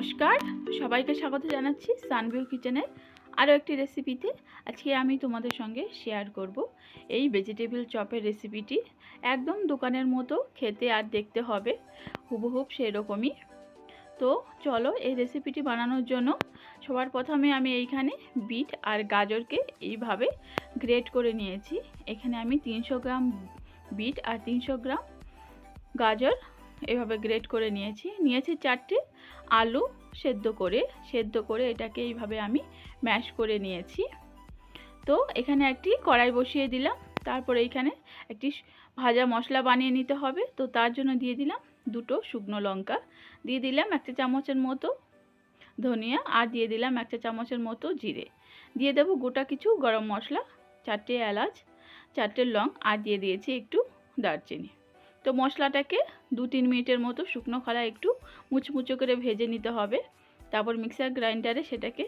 নমস্কার। সবাইকে স্বাগত জানাচ্ছি সানভিউ কিচেনের আরও একটি রেসিপিতে। আজকে আমি তোমাদের সঙ্গে শেয়ার করব এই ভেজিটেবল চপের রেসিপিটি একদম দোকানের মতো খেতে আর দেখতে হবে হুবহুব সেরকমই। তো চলো এই রেসিপিটি বানানোর জন্য সবার প্রথমে আমি এইখানে বিট আর গাজরকে এইভাবে গ্রেট করে নিয়েছি। এখানে আমি তিনশো গ্রাম বিট আর তিনশো গ্রাম গাজর এভাবে গ্রেট করে নিয়েছি। নিয়েছি চারটে আলু সেদ্ধ করে। সেদ্ধ করে এটাকে এইভাবে আমি ম্যাশ করে নিয়েছি। তো এখানে একটি কড়াই বসিয়ে দিলাম। তারপরে এইখানে একটি ভাজা মশলা বানিয়ে নিতে হবে। তো তার জন্য দিয়ে দিলাম দুটো শুকনো লঙ্কা। দিয়ে দিলাম একটা চামচের মতো ধনিয়া আর দিয়ে দিলাম একটা চামচের মতো জিরে। দিয়ে দেবো গোটা কিছু গরম মশলা, চারটে এলাচ, চারটে লং আর দিয়ে দিয়েছি একটু দারচিনি। তো মশলাটাকে দু তিন মিনিটের মতো শুকনো খোলা একটু মুচমুচো করে ভেজে নিতে হবে। তারপর মিক্সার গ্রাইন্ডারে সেটাকে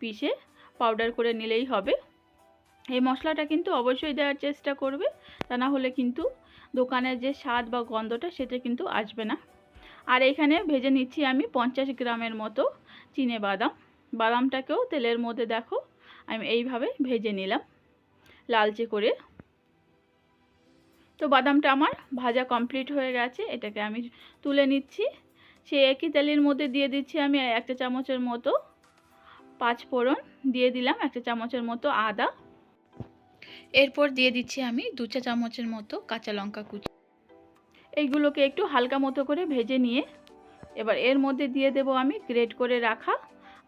পিষে পাউডার করে নিলেই হবে। এই মশলাটা কিন্তু অবশ্যই দেওয়ার চেষ্টা করবে, তা না হলে কিন্তু দোকানের যে স্বাদ বা গন্ধটা সেটা কিন্তু আসবে না। আর এখানে ভেজে নিচ্ছি আমি পঞ্চাশ গ্রামের মতো চিনে বাদাম। বাদামটাকেও তেলের মধ্যে দেখো, আমি এইভাবে ভেজে নিলাম। লালচে করে তো বাদামটা আমার ভাজা কমপ্লিট হয়ে গেছে, এটাকে আমি তুলে নিচ্ছি। সেই একই তেলের মধ্যে দিয়ে দিচ্ছি আমি একটা চামচের মতো পাঁচ ফোড়ন, দিয়ে দিলাম একটা চামচের মতো আদা। এরপর দিয়ে দিচ্ছি আমি দু চা চামচের মতো কাঁচা লঙ্কা কুচি। এইগুলোকে একটু হালকা মতো করে ভেজে নিয়ে, এবার এর মধ্যে দিয়ে দেব আমি গ্রেট করে রাখা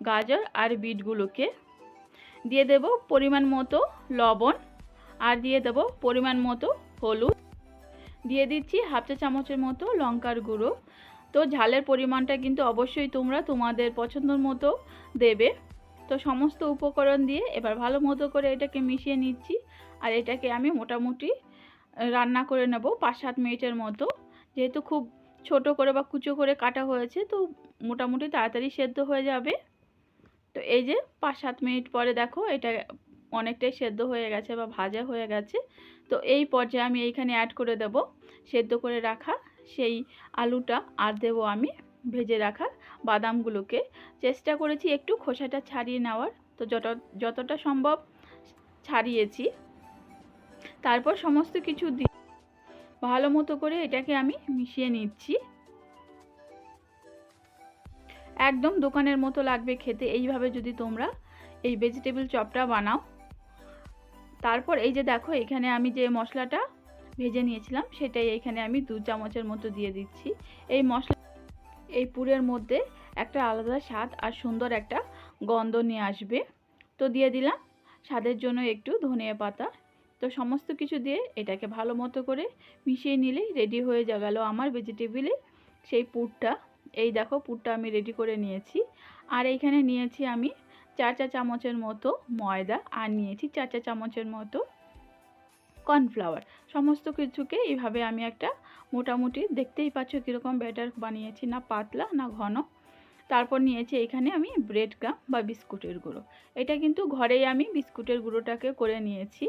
গাজর আর বিটগুলোকে। দিয়ে দেব পরিমাণ মতো লবণ আর দিয়ে দেব পরিমাণ মতো হলুদ। দিয়ে দিচ্ছি হাফ চা চামচের মতো লঙ্কার গুঁড়ো। তো ঝালের পরিমাণটা কিন্তু অবশ্যই তোমরা তোমাদের পছন্দ মতো দেবে। তো সমস্ত উপকরণ দিয়ে এবার ভালো মতো করে এটাকে মিশিয়ে নিচ্ছি আর এটাকে আমি মোটামুটি রান্না করে নেব পাঁচ সাত মিনিটের মতো। যেহেতু খুব ছোট করে বা কুচো করে কাটা হয়েছে, তো মোটামুটি তাড়াতাড়ি সেদ্ধ হয়ে যাবে। তো এই যে পাঁচ সাত মিনিট পরে দেখো এটা অনেকটাই সেদ্ধ হয়ে গেছে বা ভাজা হয়ে গেছে। তো এই পর্যায়ে আমি এইখানে অ্যাড করে দেব, সেদ্ধ করে রাখা সেই আলুটা আর দেব আমি ভেজে রাখা বাদামগুলোকে। চেষ্টা করেছি একটু খোসাটা ছাড়িয়ে নেওয়ার। তো যত, যতটা সম্ভব ছাড়িয়েছি। তারপর সমস্ত কিছু দিয়ে ভালো মতো করে এটাকে আমি মিশিয়ে নিচ্ছি। একদম দোকানের মতো লাগবে খেতে। এইভাবে যদি তোমরা এই ভেজিটেবল চপটা বানাও তারপর এই যে দেখো, এখানে আমি যে মশলাটা ভেজে নিয়েছিলাম, সেটাই এখানে আমি দু চামচের মতো দিয়ে দিচ্ছি। এই মশলা, এই পুরের মধ্যে একটা আলাদা স্বাদ আর সুন্দর একটা গন্ধ নিয়ে আসবে। তো দিয়ে দিলাম স্বাদের জন্য একটু ধনিয়া পাতা। তো সমস্ত কিছু দিয়ে এটাকে ভালো মতো করে মিশিয়ে নিলেই রেডি হয়ে গেল আমার ভেজিটেবিলে সেই পুরটা। এই দেখো পুরটা আমি রেডি করে নিয়েছি। আর এইখানে নিয়েছি আমি চার চা চামচের মতো ময়দা আর নিয়েছি চার চা চামচের মতো কর্নফ্লাওয়ার। সমস্ত কিছুকে এইভাবে আমি একটা মোটামুটি দেখতেই পাচ্ছ কীরকম ব্যাটার বানিয়েছি, না পাতলা, না ঘন। তারপর নিয়েছি এখানে আমি ব্রেড গ্রাম বা বিস্কুটের গুঁড়ো। এটা কিন্তু ঘরেই আমি বিস্কুটের গুঁড়োটাকে করে নিয়েছি।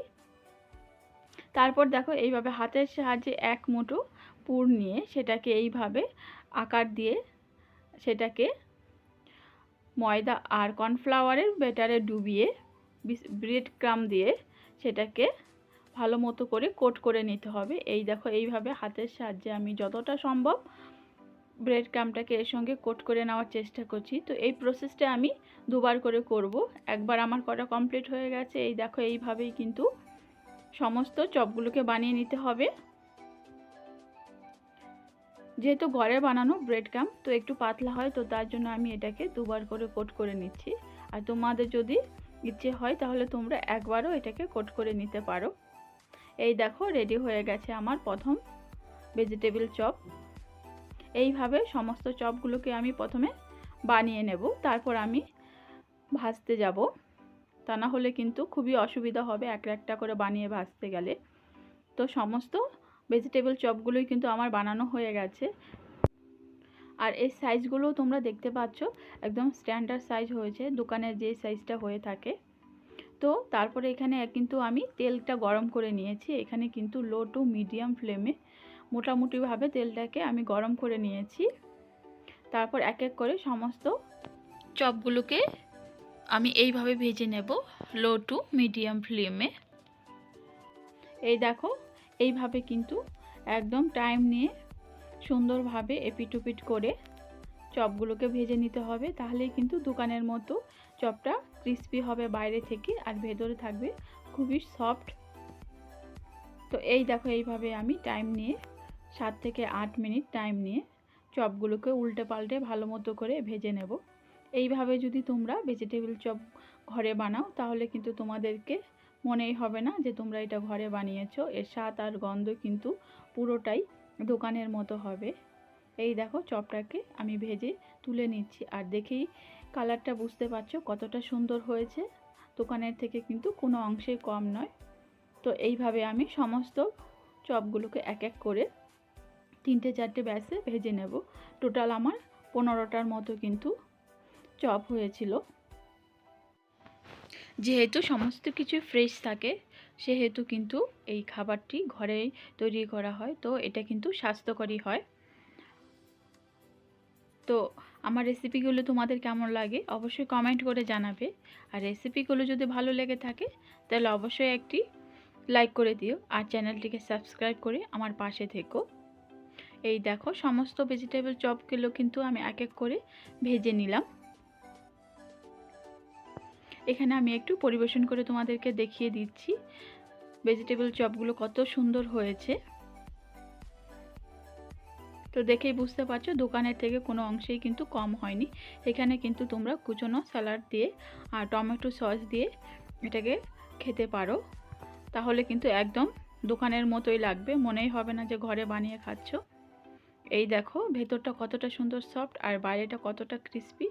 তারপর দেখো এইভাবে হাতের সাহায্যে এক মুঠো পুর নিয়ে সেটাকে এইভাবে আকার দিয়ে সেটাকে ময়দা আর কর্নফ্লাওয়ারের ব্যাটারে ডুবিয়ে ব্রেড ক্রাম দিয়ে সেটাকে ভালো মতো করে কোট করে নিতে হবে। এই দেখো, এইভাবে হাতের সাহায্যে আমি যতটা সম্ভব ব্রেড ক্রামটাকে এর সঙ্গে কোট করে নেওয়ার চেষ্টা করছি। তো এই প্রসেসটা আমি দুবার করে করব। একবার আমার করা কমপ্লিট হয়ে গেছে। এই দেখো, এইভাবেই কিন্তু সমস্ত চপগুলোকে বানিয়ে নিতে হবে। যেহেতু ঘরে বানানো ব্রেড ক্রাম তো একটু পাতলা হয়, তো তার জন্য আমি এটাকে দুবার করে কোট করে নিচ্ছি। আর তোমাদের যদি ইচ্ছে হয়, তাহলে তোমরা একবারও এটাকে কোট করে নিতে পারো। এই দেখো রেডি হয়ে গেছে আমার প্রথম ভেজিটেবল চপ এইভাবে সমস্ত চপগুলোকে আমি প্রথমে বানিয়ে নেব, তারপর আমি ভাজতে যাব। তা না হলে কিন্তু খুবই অসুবিধা হবে একটা একটা করে বানিয়ে ভাজতে গেলে। তো সমস্ত ভেজিটেবল চপগুলোই কিন্তু আমার বানানো হয়ে গেছে। আর এই সাইজগুলো তোমরা দেখতে পাচ্ছ, একদম স্ট্যান্ডার্ড সাইজ হয়েছে দোকানের যে সাইজটা হয়ে থাকে। তো তারপরে এখানে কিন্তু আমি তেলটা গরম করে নিয়েছি, এখানে কিন্তু লো টু মিডিয়াম ফ্লেমে মোটামুটিভাবে তেলটাকে আমি গরম করে নিয়েছি। তারপর এক এক করে সমস্ত চপগুলোকে আমি এইভাবে ভেজে নেব লো টু মিডিয়াম ফ্লেমে এই দেখো এইভাবে কিন্তু একদম টাইম নিয়ে সুন্দরভাবে এপিটুপিট করে চপগুলোকে ভেজে নিতে হবে। তাহলেই কিন্তু দোকানের মতো চপটা ক্রিস্পি হবে বাইরে থেকে আর ভেতরে থাকবে খুবই সফট তো এই দেখো, এইভাবে আমি টাইম নিয়ে সাত থেকে আট মিনিট টাইম নিয়ে চপগুলোকে উল্টে পাল্টে ভালো মতো করে ভেজে নেব। এইভাবে যদি তোমরা ভেজিটেবিল চপ ঘরে বানাও, তাহলে কিন্তু তোমাদেরকে মনেই হবে না যে তোমরা এটা ঘরে বানিয়েছো। এর স্বাদ আর গন্ধ কিন্তু পুরোটাই দোকানের মতো হবে। এই দেখো চপটাকে আমি ভেজে তুলে নিচ্ছি। আর দেখেই কালারটা বুঝতে পারছ কতটা সুন্দর হয়েছে। দোকানের থেকে কিন্তু কোনো অংশে কম নয়। তো এইভাবে আমি সমস্ত চপগুলোকে এক এক করে তিনটে চারটে ব্যাসে ভেজে নেব। টোটাল আমার পনেরোটার মতো কিন্তু চপ হয়েছিল। যেহেতু সমস্ত কিছু ফ্রেশ থাকে, সেহেতু কিন্তু এই খাবারটি ঘরে তৈরি করা হয়, তো এটা কিন্তু স্বাস্থ্যকরই হয়। তো আমার রেসিপিগুলো তোমাদের কেমন লাগে অবশ্যই কমেন্ট করে জানাবে। আর রেসিপিগুলো যদি ভালো লেগে থাকে, তাহলে অবশ্যই একটি লাইক করে দিও আর চ্যানেলটিকে সাবস্ক্রাইব করে আমার পাশে থেকো। এই দেখো, সমস্ত ভেজিটেবল চপগুলো কিন্তু আমি এক এক করে ভেজে নিলাম। এখানে আমি একটু পরিবেশন করে তোমাদেরকে দেখিয়ে দিচ্ছি ভেজিটেবল চপগুলো কত সুন্দর হয়েছে। তো দেখেই বুঝতে পারছ, দোকানের থেকে কোনো অংশেই কিন্তু কম হয়নি। এখানে কিন্তু তোমরা কুচনো স্যালাড দিয়ে আর টমেটো সস দিয়ে এটাকে খেতে পারো। তাহলে কিন্তু একদম দোকানের মতোই লাগবে, মনেই হবে না যে ঘরে বানিয়ে খাচ্ছ। এই দেখো, ভেতরটা কতটা সুন্দর সফট আর বাইরেটা কতটা ক্রিস্পি